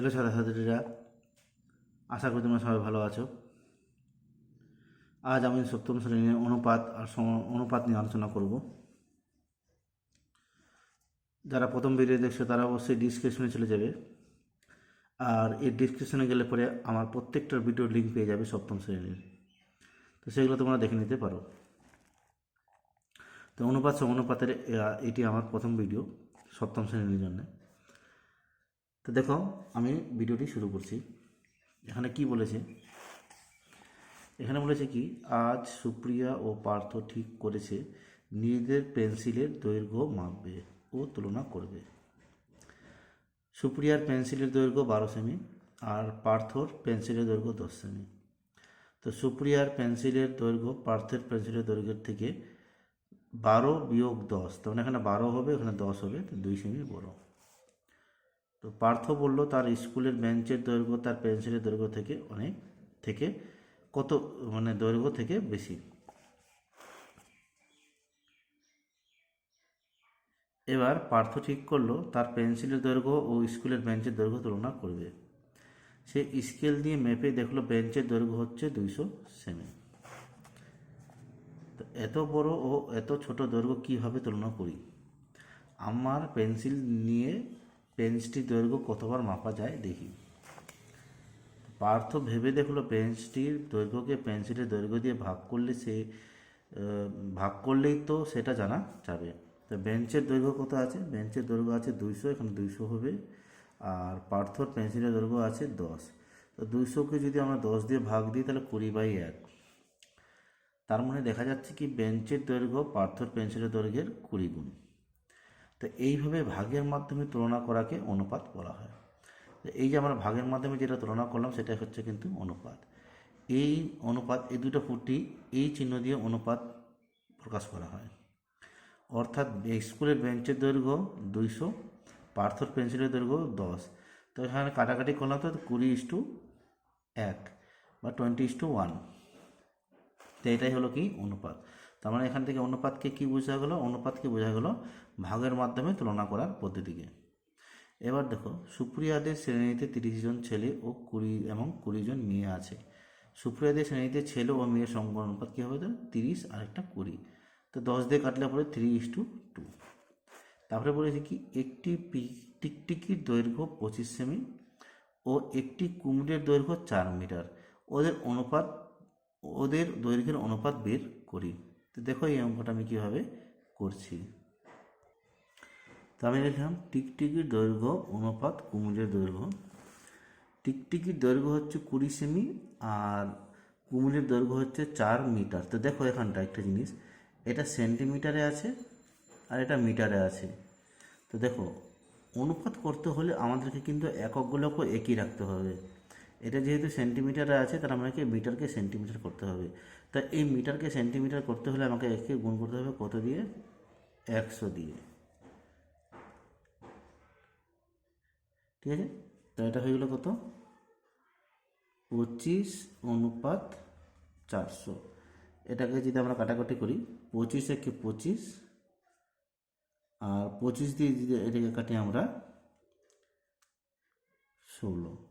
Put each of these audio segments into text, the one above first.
Hello ছাত্রছাত্রীরা, আশা করি তোমরা সবাই ভালো আছো। আজ আমি সপ্তম শ্রেণির অনুপাত আর অনুপাত নিয়ে আলোচনা করব। যারা প্রথম ভিডিও দেখছ, তারা অবশ্যই ডিসক্রিপশনে চলে যাবে। আর এই ডিসক্রিপশনে গেলে পরে আমার প্রত্যেকটার ভিডিওর লিঙ্ক পেয়ে যাবে সপ্তম শ্রেণির। তো সেগুলো তোমরা দেখে নিতে পারো। তো অনুপাত সমানুপাতের এটি আমার প্রথম ভিডিও সপ্তম শ্রেণির জন্য। তো দেখো, আমি ভিডিওটি শুরু করছি। এখানে কি বলেছে? এখানে বলেছে কি, আজ সুপ্রিয়া ও পার্থ ঠিক করেছে। নিজেদের পেন্সিলের দৈর্ঘ্য মাপবে ও তুলনা করবে। সুপ্রিয়ার পেন্সিলের দৈর্ঘ্য বারো সেমি আর পার্থর পেন্সিলের দৈর্ঘ্য দশ সেমি। তো সুপ্রিয়ার পেন্সিলের দৈর্ঘ্য পার্থের পেন্সিলের দৈর্ঘ্যের থেকে বারো বিয়োগ দশ তখন এখানে বারো হবে, এখানে দশ হবে তো দুই সেমি বড়। তো পার্থ বলল, তার স্কুলের বেঞ্চের দৈর্ঘ্য, তার পেন্সিলের দৈর্ঘ্য থেকে অনেক, থেকে কত মানে দৈর্ঘ্য থেকে বেশি? এবার পার্থ ঠিক করল, তার পেন্সিলের দৈর্ঘ্য ও স্কুলের বেঞ্চের দৈর্ঘ্য তুলনা করবে। সে স্কেল দিয়ে মেপে দেখল, বেঞ্চের দৈর্ঘ্য হচ্ছে দুইশো সেমি। তো এত বড় ও এত ছোট দৈর্ঘ্য কীভাবে তুলনা করি? আমার পেন্সিল নিয়ে পেন্সটির দৈর্ঘ্য কতবার মাপা যায় দেখি। পার্থ ভেবে দেখল পেন্সটির দৈর্ঘ্যকে পেন্সিলের দৈর্ঘ্য দিয়ে ভাগ করলে সে ভাগ করলেই তো সেটা জানা যাবে। তো বেঞ্চের দৈর্ঘ্য কত আছে? বেঞ্চের দৈর্ঘ্য আছে দুইশো, এখানে দুইশো হবে। আর পার্থর পেন্সিলের দৈর্ঘ্য আছে দশ। তো দুইশোকে যদি আমরা দশ দিয়ে ভাগ দিই তাহলে কুড়ি বাই এক। তার মানে দেখা যাচ্ছে কি বেঞ্চের দৈর্ঘ্য পার্থর পেন্সিলের দৈর্ঘ্যের কুড়ি গুণ। তো এইভাবে ভাগের মাধ্যমে তুলনা করাকে অনুপাত বলা হয়। এই যে আমরা ভাগের মাধ্যমে যেটা তুলনা করলাম সেটা হচ্ছে কিন্তু অনুপাত। এই অনুপাত, এই দুটো ফুটি এই চিহ্ন দিয়ে অনুপাত প্রকাশ করা হয়। অর্থাৎ স্কুলের বেঞ্চের দৈর্ঘ্য দুইশো, পার্থর পেন্সিলের দৈর্ঘ্য দশ। তো এখানে কাটাকাটি করলাম তো কুড়ি ইস টু এক বা টোয়েন্টি ইস টু ওয়ান। তো এটাই হলো কি অনুপাত। তার মানে এখান থেকে অনুপাতকে কি বোঝা গেলো? অনুপাতকে বোঝা গেলো ভাগের মাধ্যমে তুলনা করার পদ্ধতিকে। এবার দেখো, সুপ্রিয়াদের শ্রেণীতে তিরিশ জন ছেলে ও কুড়ি এবং কুড়ি জন মেয়ে আছে। সুপ্রিয়াদের শ্রেণীতে ছেলে ও মেয়ের সংখ্যা অনুপাত কী হবে? তো তিরিশ আর একটা কুড়ি। তো দশ দিয়ে কাটলে পরে থ্রি ইস টু টু। তারপরে বলেছে কি, একটি টিকটিকির দৈর্ঘ্য পঁচিশ সেমি ও একটি কুমিরের দৈর্ঘ্য চার মিটার। ওদের অনুপাত, ওদের দৈর্ঘ্যের অনুপাত বের করি। তো দেখো এই অঙ্কটা আমি কীভাবে করছি। তো আমি লিখলাম, টিকটিকির দৈর্ঘ্য অনুপাত কুমিরের দৈর্ঘ্য। টিকটিকির দৈর্ঘ্য হচ্ছে কুড়ি সেমি আর কুমিরের দৈর্ঘ্য হচ্ছে চার মিটার। তো দেখো এখানটা একটা জিনিস, এটা সেন্টিমিটারে আছে আর এটা মিটারে আছে। তো দেখো, অনুপাত করতে হলে আমাদেরকে কিন্তু এককগুলোকে একই রাখতে হবে। এটা যেহেতু সেন্টিমিটারে আছে তার আমাকে মিটারকে সেন্টিমিটার করতে হবে। তা এই মিটারকে সেন্টিমিটার করতে হলে আমাকে একে গুণ করতে হবে কত দিয়ে? একশো দিয়ে। ঠিক আছে? তো এটা হয়ে গেলো কত? পঁচিশ অনুপাত চারশো। এটাকে যদি আমরা কাটাকাটি করি, পঁচিশ একে পঁচিশ, আর পঁচিশ দিয়ে যদি এটাকে কাটি আমরা ষোলো।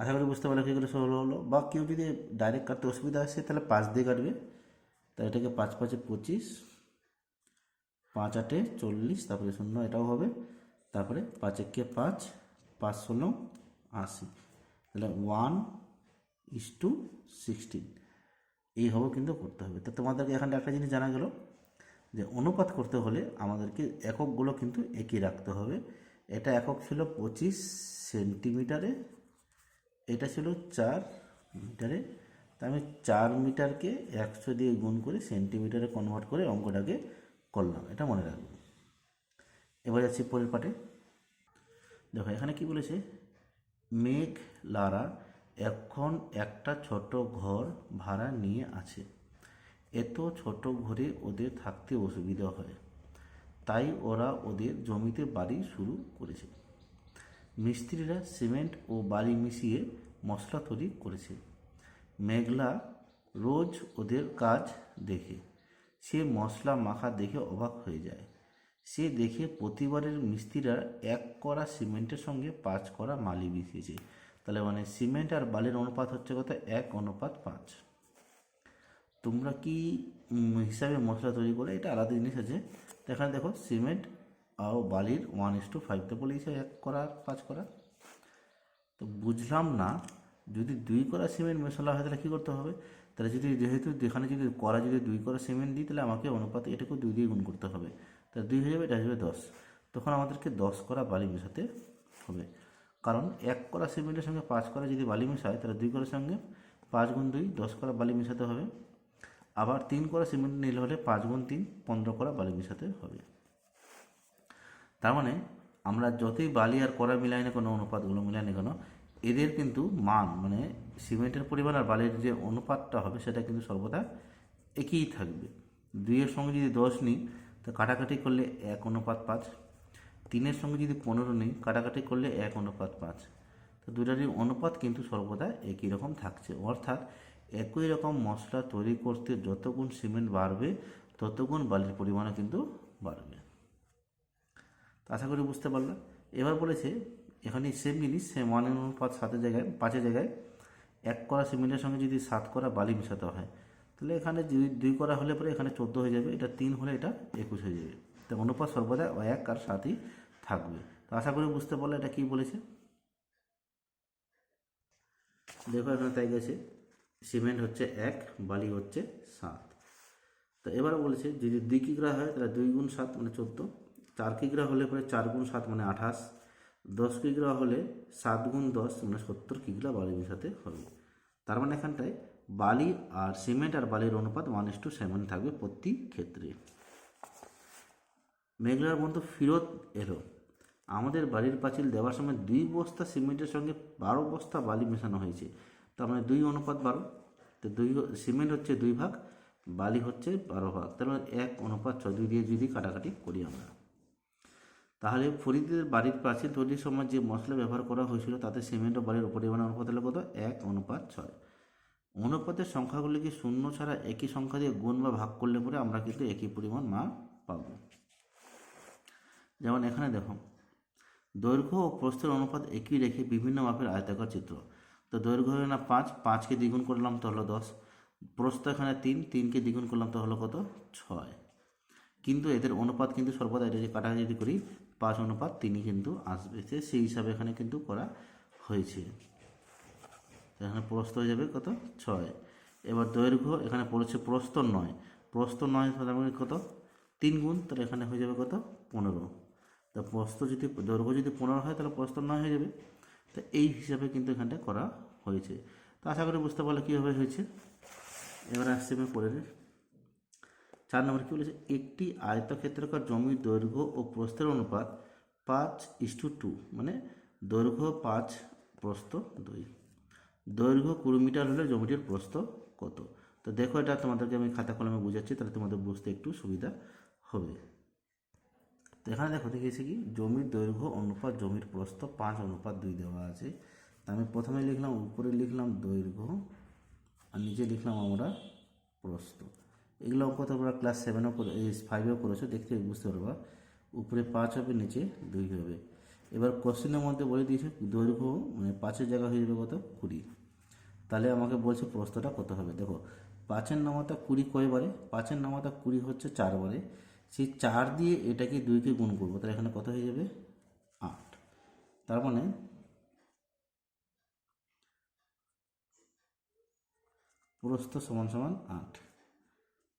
আশা করি বুঝতে পারলে কী করে ষোলো হলো। বা কেউ যদি ডাইরেক্ট কাটতে অসুবিধা আসে তাহলে পাঁচ দিয়ে কাটবে। তা এটাকে পাঁচ পাঁচে পঁচিশ, পাঁচ আটে চল্লিশ, তারপরে শূন্য এটাও হবে। তারপরে পাঁচ একে পাঁচ পাঁচ ষোলো, আশি। তাহলে ওয়ান ইস টু সিক্সটিন এইভাবে কিন্তু করতে হবে। তো তোমাদেরকে এখানে একটা জিনিস জানা গেল, যে অনুপাত করতে হলে আমাদেরকে এককগুলো কিন্তু একই রাখতে হবে। এটা একক ছিল পঁচিশ সেন্টিমিটারে এটা ছিল চার মিটারে। তা আমি চার মিটারকে একশো দিয়ে গুণ করে সেন্টিমিটারে কনভার্ট করে অঙ্কটাকে করলাম, এটা মনে রাখবে। এবার যাচ্ছি পরের পাটে দেখো, এখানে কি বলেছে? মেঘ, লারা এখন একটা ছোট ঘর ভাড়া নিয়ে আছে। এত ছোট ঘরে ওদের থাকতে অসুবিধা হয়। তাই ওরা ওদের জমিতে বাড়ি শুরু করেছে। মিস্ত্রিরা সিমেন্ট ও বালি মিশিয়ে মশলা তৈরি করেছে। মেঘলা রোজ ওদের কাজ দেখে। সে মশলা মাখা দেখে অবাক হয়ে যায়। সে দেখে প্রতিবারের মিস্ত্রিরা এক করা সিমেন্টের সঙ্গে পাঁচ করা মালি মিশিয়েছে। তাহলে মানে সিমেন্ট আর বালির অনুপাত হচ্ছে কথা এক অনুপাত পাঁচ। তোমরা কি হিসাবে মশলা তৈরি করে? এটা আলাদা জিনিস আছে। এখানে দেখো, সিমেন্ট আর বালির ওয়ান ইস টু ফাইভ তো বলেছে এক করা আর পাঁচ করা। তো বুঝলাম না, যদি দুই করা সিমেন্ট মেশালা হয় তাহলে কী করতে হবে? তাহলে যদি যেহেতু এখানে যদি করা যদি দুই করা সিমেন্ট দিই, তাহলে আমাকে অনুপাতে এটাকেও দুই দিয়ে গুণ করতে হবে। তাহলে দুই হয়ে যাবে, এটা যাবে দশ। তখন আমাদেরকে দশ করা বালি মেশাতে হবে। কারণ এক করা সিমেন্টের সঙ্গে পাঁচ করা যদি বালি মেশায়, তাহলে দুই করার সঙ্গে পাঁচ গুণ দুই, দশ করা বালি মেশাতে হবে। আবার তিন করা সিমেন্ট নিলে হলে পাঁচ গুণ তিন, পনেরো করা বালি মেশাতে হবে। তার মানে আমরা যতই বালি আর কড়া মিলাই না কোনো, অনুপাতগুলো মিলাই না কেন, এদের কিন্তু মান মানে সিমেন্টের পরিমাণ আর বালির যে অনুপাতটা হবে সেটা কিন্তু সর্বদা একই থাকবে। দুইয়ের সঙ্গে যদি দশ নিই, তো কাটাকাটি করলে এক অনুপাত পাঁচ। তিনের সঙ্গে যদি পনেরো নিই, কাটাকাটি করলে এক অনুপাত পাঁচ। তো দুটারই অনুপাত কিন্তু সর্বদা একই রকম থাকছে। অর্থাৎ একই রকম মশলা তৈরি করতে যতগুণ সিমেন্ট বাড়বে, ততগুণ বালির পরিমাণও কিন্তু বাড়বে। আশা করি বুঝতে পারলাম এবার বলেছে এখানে সেম জিনিস সেম ওয়ান অনুপাত সাতের জায়গায়, পাঁচের জায়গায়। এক করা সিমেন্টের সঙ্গে যদি সাত করা বালি মেশাতে হয়, তাহলে এখানে যদি দুই করা হলে পরে এখানে চোদ্দ হয়ে যাবে, এটা তিন হলে এটা একুশ হয়ে যাবে। তো অনুপাত সর্বদা এক আর সাতই থাকবে। তো আশা করি বুঝতে পারলে এটা কী বলেছে? দেখো এখানে তাই গেছে, সিমেন্ট হচ্ছে এক, বালি হচ্ছে সাত। তো এবার বলেছে, যদি দুই কি করা হয়, তাহলে দুই গুণ সাত মানে চোদ্দ। চার কিগ্রা হলে পরে চার গুণ সাত মানে আঠাশ, দশ কিগ্রা হলে সাত গুণ দশ মানে সত্তর কিগ্রা বালি মেশাতে হবে। তার মানে এখানটায় বালি আর সিমেন্ট আর বালির অনুপাত ওয়ান ইস টু সেভেন থাকবে প্রতি ক্ষেত্রে। মেঘলার বন্ধু ফিরত এলো। আমাদের বাড়ির পাঁচিল দেওয়ার সময় দুই বস্তা সিমেন্টের সঙ্গে বারো বস্তা বালি মেশানো হয়েছে। তার মানে দুই অনুপাত বারো। তো দুই সিমেন্ট হচ্ছে দুই ভাগ, বালি হচ্ছে বারো ভাগ। তার মানে এক অনুপাত ছয় দুই দিয়ে যদি কাটাকাটি করি আমরা। তাহলে ফরিদের বাড়ির প্রাচীর তৈরির সময় যে মশলা ব্যবহার করা হয়েছিল, তাতে সিমেন্ট ও বালির পরিমাণ অনুপাত হলো কত? এক অনুপাত ছয়। অনুপাতের সংখ্যাগুলিকে শূন্য ছাড়া একই সংখ্যা দিয়ে গুণ বা ভাগ করলে পরে আমরা কিন্তু একই পরিমাণ মান পাব। যেমন এখানে দেখো, দৈর্ঘ্য ও প্রস্থের অনুপাত একই রেখে বিভিন্ন মাপের আয়তাকার চিত্র। তো দৈর্ঘ্য হলো না পাঁচ, পাঁচকে দ্বিগুণ করলাম তো হলো দশ। প্রস্থ এখানে তিন, তিনকে দ্বিগুণ করলাম তো হলো কত? ছয়। কিন্তু এদের অনুপাত কিন্তু সর্বদা এটা যে কাটাকাটি যদি করি, পাঁচ অনুপাত তিনি কিন্তু আসবে সেই হিসাবে এখানে কিন্তু করা হয়েছে। এখানে প্রস্ত হয়ে যাবে কত? ছয়। এবার দৈর্ঘ্য এখানে পড়েছে প্রস্থ নয়। প্রস্থ নয় আমাদের কত? তিন গুণ, তাহলে এখানে হয়ে যাবে কত? পনেরো। তা প্রস্ত যদি, দৈর্ঘ্য যদি পনেরো হয়, তাহলে প্রস্থ নয় হয়ে যাবে। তো এই হিসাবে কিন্তু এখানটা করা হয়েছে। তা আশা করি বুঝতে পারলে কীভাবে হয়েছে। এবার আসছে আমি পরের চার নম্বর কী বলেছে? একটি আয়তক্ষেত্রাকার জমির দৈর্ঘ্য ও প্রস্থের অনুপাত পাঁচ ইস্টু টু মানে দৈর্ঘ্য পাঁচ, প্রস্থ দুই। দৈর্ঘ্য কুড়ি মিটার হলে জমিটির প্রস্থ কত? তো দেখো এটা তোমাদেরকে আমি খাতা কলমে বুঝাচ্ছি, তাহলে তোমাদের বুঝতে একটু সুবিধা হবে। তো এখানে দেখো দেখেছি কি? জমির দৈর্ঘ্য অনুপাত জমির প্রস্থ পাঁচ, অনুপাত দুই দেওয়া আছে। আমি প্রথমে লিখলাম, উপরে লিখলাম দৈর্ঘ্য, আর নিচে লিখলাম আমরা প্রস্থ। এগুলো অঙ্ক তোমরা ক্লাস সেভেনও করে ফাইভেও করেছ দেখতে বুঝতে পারবা। উপরে পাঁচ হবে, নিচে দুই হবে। এবার কোশ্চেনের মধ্যে বলে দিয়েছে দৈর্ঘ্য মানে পাঁচের জায়গা হয়ে যাবে কত? কুড়ি। তাহলে আমাকে বলছে প্রস্থটা কত হবে? দেখো, পাঁচের নামাতা কুড়ি কয়বারে পাঁচের নামাতা কুড়ি হচ্ছে চারবারে সেই চার দিয়ে এটাকে দুইকে গুণ করব, তাহলে এখানে কত হয়ে যাবে? আট। তার মানে প্রস্থ সমান সমান আট।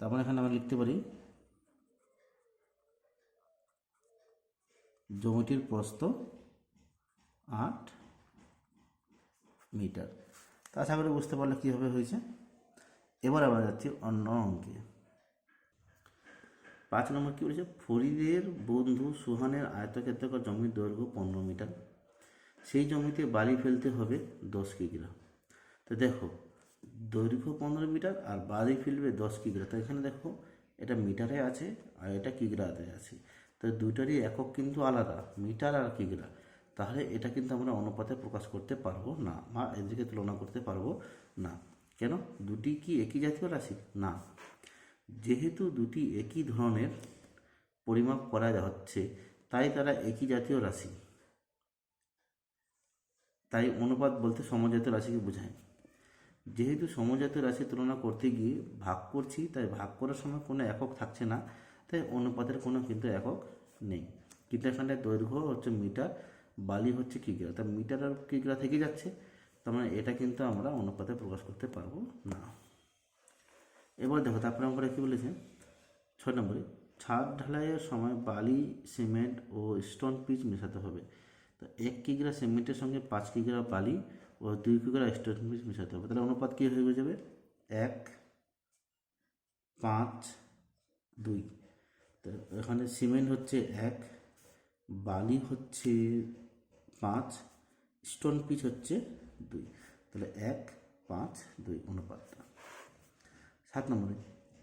তারপরে এখানে আমরা লিখতে পারি জমিটির প্রস্থ আট মিটার। তো আশা করি বুঝতে পারলে কীভাবে হয়েছে? এবার আমরা যাচ্ছি অন্য অঙ্কে। পাঁচ নম্বর কী বলেছে? ফরিদের বন্ধু সুহানের আয়তক্ষেত্রাকার জমির দৈর্ঘ্য পনেরো মিটার। সেই জমিতে বালি ফেলতে হবে দশ কিগ্রা তো দেখো দৈর্ঘ্য পনেরো মিটার আর বালি ফেলবে দশ কিগ্রা। তো এখানে দেখো, এটা মিটারে আছে আর এটা কিগ্রাতে আছে। তো দুইটারই একক কিন্তু আলাদা, মিটার আর কিগ্রা। তাহলে এটা কিন্তু আমরা অনুপাতে প্রকাশ করতে পারব না বা এদিকে তুলনা করতে পারব না। কেন? দুটি কি একই জাতীয় রাশি? না। যেহেতু দুটি একই ধরনের পরিমাপ করা হচ্ছে, তাই তারা একই জাতীয় রাশি। তাই অনুপাত বলতে সমজাতীয় রাশিকে বোঝায়। যেহেতু সমজাতীয় রাশি তুলনা করতে গিয়ে ভাগ করছি, তাই ভাগ করার সময় কোনো একক থাকছে না, তাই অনুপাতের কোনো কিন্তু একক নেই। কিন্তু এখানে দৈর্ঘ্য হচ্ছে মিটার, বালি হচ্ছে কিগ্রা। তা মিটার আর কিগ্রা থেকে যাচ্ছে, তার মানে এটা কিন্তু আমরা অনুপাতে প্রকাশ করতে পারব না। এবার দেখো, তারপরে আমরা কী বলেছে? ছয় নম্বরে, ছাদ ঢালাইয়ের সময় বালি, সিমেন্ট ও স্টোন পিচ মেশাতে হবে। তো এক কিগ্রা সিমেন্টের সঙ্গে পাঁচ কিগ্রা বালি ও দুই স্টোন পিচ মেশাতে হবে তাহলে অনুপাত কী হয়ে যাবে এক পাঁচ দুই তো এখানে সিমেন্ট হচ্ছে এক বালি হচ্ছে পাঁচ স্টোন পিচ হচ্ছে দুই তাহলে এক পাঁচ দুই অনুপাতটা সাত নম্বরে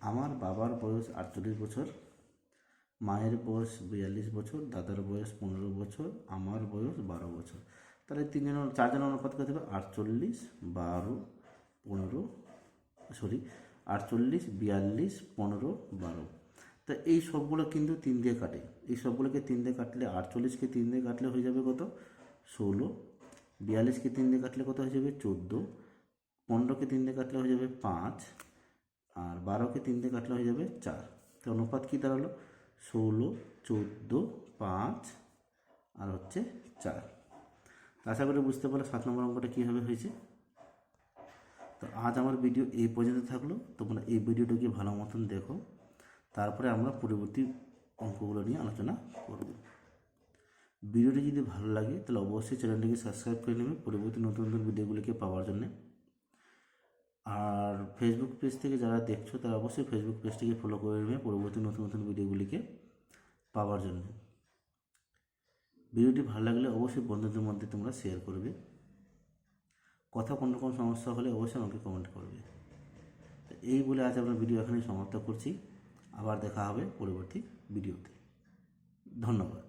আমার বাবার বয়স আটচল্লিশ বছর মায়ের বয়স বিয়াল্লিশ বছর দাদার বয়স পনেরো বছর আমার বয়স বারো বছর তাহলে তিনজনের চারজনের অনুপাত কত হবে? আটচল্লিশ, বারো, পনেরো সরি আটচল্লিশ, বিয়াল্লিশ, পনেরো, বারো। তা এই সবগুলো কিন্তু তিন দিয়ে কাটে। এই সবগুলোকে তিন দিয়ে কাটলে আটচল্লিশকে তিন দিয়ে কাটলে হয়ে যাবে কত? ষোলো। বিয়াল্লিশকে তিন দিয়ে কাটলে কত হয়ে যাবে? চোদ্দ। পনেরোকে তিন দিয়ে কাটলে হয়ে যাবে পাঁচ। আর বারোকে তিন দিয়ে কাটলে হয়ে যাবে চার। তো অনুপাত কী দাঁড়াল? ষোলো, চোদ্দ, পাঁচ, আর হচ্ছে চার। আশা করি বুঝতে পারলে সাত নম্বর অঙ্কটা কীভাবে হয়েছে? তো আজ আমার ভিডিও এই পর্যন্ত থাকল। তোমরা এই ভিডিওটাকে ভালো মতন দেখো। তারপরে আমরা পরবর্তী অঙ্কগুলো নিয়ে আলোচনা করব। ভিডিওটি যদি ভালো লাগে, তাহলে অবশ্যই চ্যানেলটিকে সাবস্ক্রাইব করে নেবে পরবর্তী নতুন নতুন ভিডিওগুলিকে পাওয়ার জন্য। আর ফেসবুক পেজ থেকে যারা দেখছ, তারা অবশ্যই ফেসবুক পেজটিকে ফলো করে নেবে পরবর্তী নতুন নতুন ভিডিওগুলিকে পাওয়ার জন্য। ভিডিওটি ভালো লাগলে অবশ্যই বন্ধুদের মধ্যে তোমরা শেয়ার করবে। কথা কোনো রকম সমস্যা হলে অবশ্যই আমাকে কমেন্ট করবে। তো এই বলে আজ আমরা ভিডিও এখানে সমাপ্ত করছি। আবার দেখা হবে পরবর্তী ভিডিওতে ধন্যবাদ।